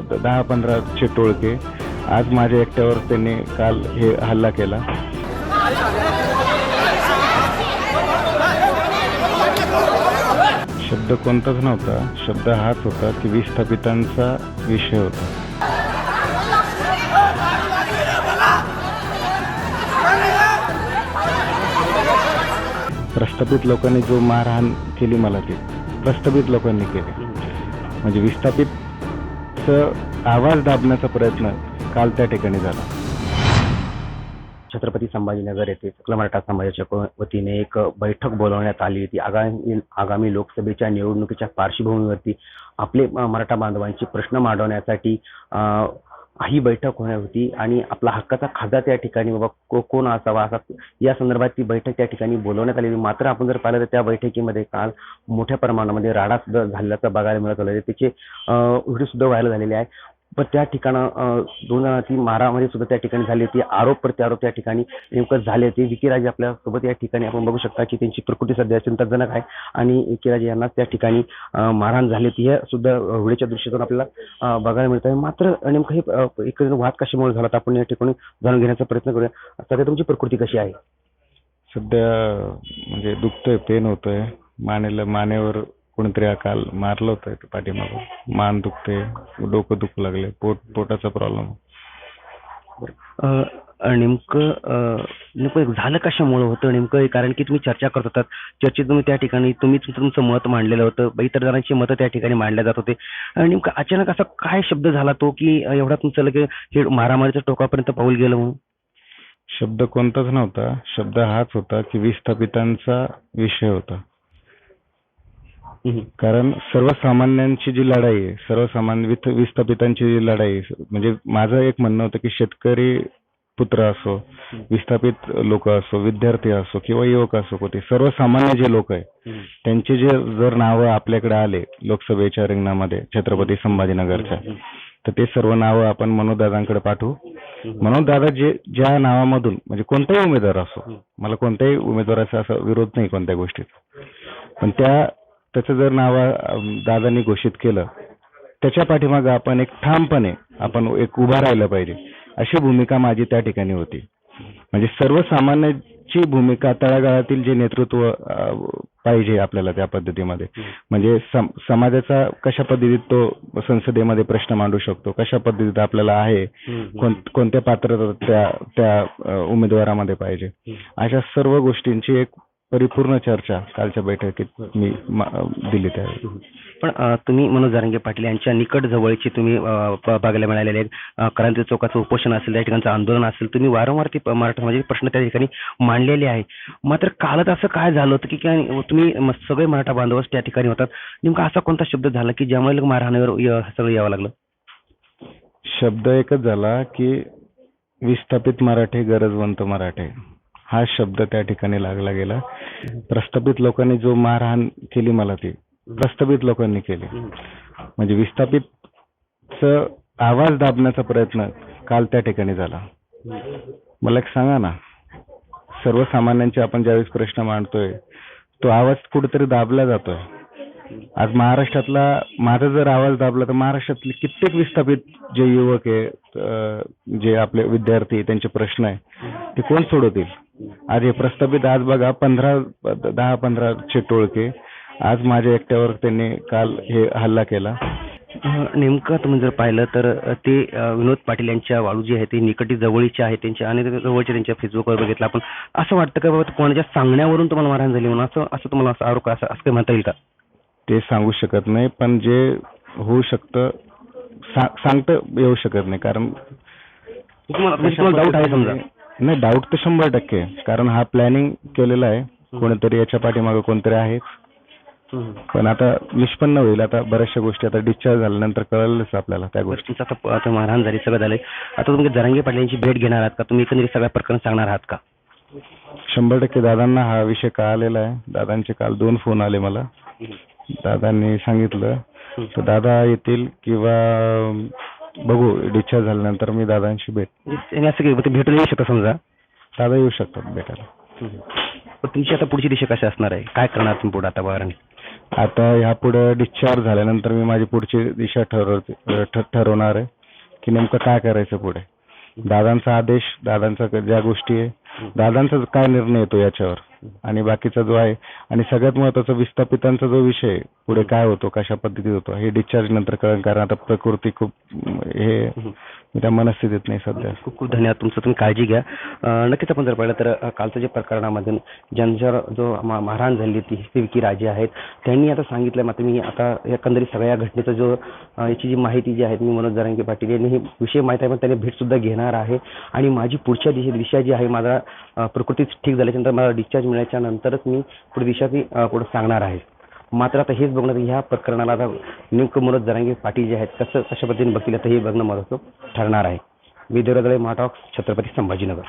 दहा पंधराचे टोळके आज माझ्या एकट्यावर त्यांनी काल हे हल्ला केला. शब्द कोणताच नव्हता. शब्द हाच होता की विस्थापितांचा विषय होता. प्रस्थापित लोकांनी जो मारहाण केली मला ती प्रस्थापित लोकांनी केली. म्हणजे विस्थापित विस्थापितचं आवाज दाबण्याचा प्रयत्न काल त्या ठिकाणी झाला. छत्रपती संभाजीनगर येथे सकल मराठा समाजाच्या वतीने एक बैठक बोलवण्यात आली होती. आगामी आगामी लोकसभेच्या निवडणुकीच्या पार्श्वभूमीवरती आपले मराठा बांधवांचे प्रश्न मांडवण्यासाठी ही बैठक होणार होती आणि आपला हक्काचा खासदार त्या ठिकाणी बाबा को- कोण असावा असा या संदर्भात ती बैठक त्या ठिकाणी बोलवण्यात आलेली. मात्र आपण जर पाहिलं तर त्या बैठकीमध्ये काल मोठ्या प्रमाणामध्ये राडा सुद्धा झाल्याचं बघायला मिळत आलं त्याचे व्हिडिओ सुद्धा व्हायला झालेले आहे पण त्या ठिकाणं दोन जणांची मारामारी सुद्धा त्या ठिकाणी झाली होती. आरोप प्रत्यारोप त्या ठिकाणी नेमकं झाले होते. विकीराजे आपल्यासोबत या ठिकाणी आपण बघू शकता की त्यांची प्रकृती सध्या चिंताजनक आहे आणि विकीराजे यांना त्या ठिकाणी मारहाण झाली होती. हे सुद्धा व्हिडिओच्या दृष्टीतून आपल्याला बघायला मिळत आहे. मात्र नेमकं हे एक वाद कशामुळे झाला तर आपण या ठिकाणी जाणून घेण्याचा प्रयत्न करूया. सध्या तुमची प्रकृती कशी आहे? सध्या म्हणजे दुखतोय पेन होतोय. मानेला मानेवर कोणीतरी काल मारलं होतं पाठीमागं. मान दुखते डोकं दुखू लागले पोट पोटाचा प्रॉब्लेम नेमकं नेमकं झालं कशामुळे होतं? नेमकं कारण की तुम्ही चर्चा करत होतात. चर्चेत तुम्ही त्या ठिकाणी तुम्ही तुमचं मत मांडलेलं होतं. इतर जणांची मतं त्या ठिकाणी मांडल्या जात होते. अं, नेमकं अचानक असा काय शब्द झाला तो की एवढा तुमचं लगे हे मारामारीच्या टोकापर्यंत पाऊल गेलं म्हणून? शब्द कोणताच नव्हता. शब्द हाच होता की विस्थापितांचा विषय होता. कारण सर्वसामान्यांची जी लढाई आहे सर्वसामान्य विस्थापितांची जी लढाई आहे म्हणजे माझं एक म्हणणं होतं की शेतकरी पुत्र असो विस्थापित लोक असो विद्यार्थी असो किंवा युवक असो कोणते सर्वसामान्य जे लोक आहे त्यांचे जे जर नावं आपल्याकडे आले लोकसभेच्या रिंगणामध्ये छत्रपती संभाजीनगरच्या तर ते सर्व नावं आपण मनोजदादांकडे पाठवू. मनोजदादा जे ज्या नावामधून म्हणजे कोणताही उमेदवार असो मला कोणत्याही उमेदवाराचा असा विरोध नाही कोणत्या गोष्टीत पण त्या त्याचं जर नाव दादांनी घोषित केलं त्याच्या पाठीमागं आपण एक ठामपणे आपण एक उभा राहिलं पाहिजे अशी भूमिका माझी त्या ठिकाणी होती. म्हणजे सर्वसामान्याची भूमिका तळागाळातील जे नेतृत्व पाहिजे आपल्याला त्या पद्धतीमध्ये. म्हणजे सम- समाजाचा कशा पद्धतीत तो संसदेमध्ये प्रश्न मांडू शकतो कशा पद्धतीत आपल्याला आहे कोण कोणत्या पात्रता त्या त्या उमेदवारामध्ये पाहिजे. अशा सर्व गोष्टींची एक परिपूर्ण चर्चा कालच्या बैठकीत मी दिली त्यावेळी पण तुम्ही मनोज जारंगे पाटील यांच्या निकट जवळची तुम्ही बघायला मिळालेले आहेत. क्रांती चौकाचं उपोषण असेल त्या ठिकाणचं आंदोलन असेल तुम्ही वारंवार ते मराठा समाजाचे प्रश्न त्या ठिकाणी मांडलेले आहे मात्र कालच असं काय झालं होतं की काय तुम्ही सगळे मराठा बांधवच त्या ठिकाणी होतात. नेमका असा कोणता शब्द झाला की ज्यामुळे मारहाणीवर सगळं यावं लागलं? शब्द एकच झाला की विस्थापित मराठे गरजवंत मराठे. हा शब्द त्या ठिकाणी लागला गेला. प्रस्थापित लोकांनी जो मारहाण केली मला ती प्रस्थापित लोकांनी केली. म्हणजे विस्थापितचं आवाज दाबण्याचा प्रयत्न काल त्या ठिकाणी झाला. मला एक सांगा ना सर्वसामान्यांचे आपण ज्यावेळेस प्रश्न मांडतोय तो आवाज कुठेतरी दाबला जातोय. आज महाराष्ट्रातला माझा जर आवाज दाबला तर महाराष्ट्रातले कित्येक विस्थापित जे युवक आहे जे आपले विद्यार्थी त्यांचे प्रश्न आहे ते कोण सोडवतील? आज हे प्रस्थापित आज बघा पंधरा दहा पंधराचे टोळके आज माझ्या एकट्यावर त्यांनी काल हे हल्ला केला. नेमकं तुम्ही जर पाहिलं तर ते विनोद पाटील यांच्या वाळू जे आहे ते निकटी जवळीचे आहे त्यांच्या आणि जवळच्या जवळचे त्यांच्या फेसबुकवर बघितलं. आपण असं वाटतं का बाबा कोणाच्या सांगण्यावरून तुम्हाला मारहाण झाली म्हणून? असं असं तुम्हाला असं आरोप असं असं काही म्हणता येईल का? ते सांगू शकत नाही पण जे होऊ शकतं सा- सांगता येऊ शकत नाही कारण तुम्हाला म्हणजे तुम्हाला डाऊट आहे समजा. नाही डाऊट तर शंभर टक्के आहे. कारण हा प्लॅनिंग केलेला आहे. कोणीतरी याच्या पाठीमागे कोणतरी आहे पण आता निष्पन्न होईल आता बऱ्याचशा गोष्टी आता डिस्चार्ज झाल्यानंतर कळलंच आपल्याला त्या गोष्टी. गोष्टीचं आता आता मारहाण झाली सगळं झालंय. आता तुम्ही जरांगे पाटील यांची भेट घेणार आहात का? तुम्ही एकंदरीत सगळ्या प्रकरण सांगणार आहात का? शंभर टक्के दादांना हा विषय कळालेला आहे. दादांचे काल दोन फोन आले मला. दादांनी सांगितलं. तर दादा येतील किंवा बघू डिस्चार्ज झाल्यानंतर मी दादांशी भेट आणि असं भेटून येऊ शकता समजा? दादा येऊ शकतात भेटायला. पण तुमची आता पुढची दिशा कशी असणार आहे? काय करणार तुम्ही पुढे आता बाहेर आता ह्यापुढे डिस्चार्ज झाल्यानंतर मी माझी पुढची दिशा ठरवते ठरवणार आहे की नेमकं काय करायचं पुढे. दादांचा आदेश दादांचा ज्या गोष्टी आहे दादांचा काय निर्णय येतो याच्यावर? आणि बाकीचा जो आहे आणि सगळ्यात महत्त्वाचा विस्थापितांचा जो विषय पुढे काय होतो कशा पद्धतीत होतो हे डिस्चार्ज नंतर कळण कारण आता प्रकृती खूप हे त्या मनस्थितीत नाही सध्या. खूप खूप धन्यवाद तुमचं तुम्ही काळजी घ्या. नक्कीच आपण जर पाहिलं तर अं, कालचं जे प्रकरणामध्ये ज्यांच्यावर जो महाराण मारहाण झाली ती विकी राजे आहेत त्यांनी आता सांगितलं मात्र मी आता एकंदरीत सगळ्या घटनेचा जो याची जी माहिती जी आहे मी मनोज जरांगे पाटील यांनी हे विषय माहिती आहे पण त्यांनी भेट सुद्धा घेणार आहे. आणि माझी पुढच्या दिशे दिशा जी आहे माझा प्रकृतीच प्रकृती ठीक झाल्याच्यानंतर मला डिस्चार्ज मिळाल्याच्या नंतरच मी पुढे दिशा ती पुढे सांगणार आहे. मात्र आता हेच बघणं ह्या प्रकरणाला आता नेमकं मनोज जरांगे पाटील जे आहेत कसं कशा पद्धतीने बघतील आता हे बघणं महत्त्वाचं ठरणार आहे. मी देवरादळे छत्रपती संभाजीनगर.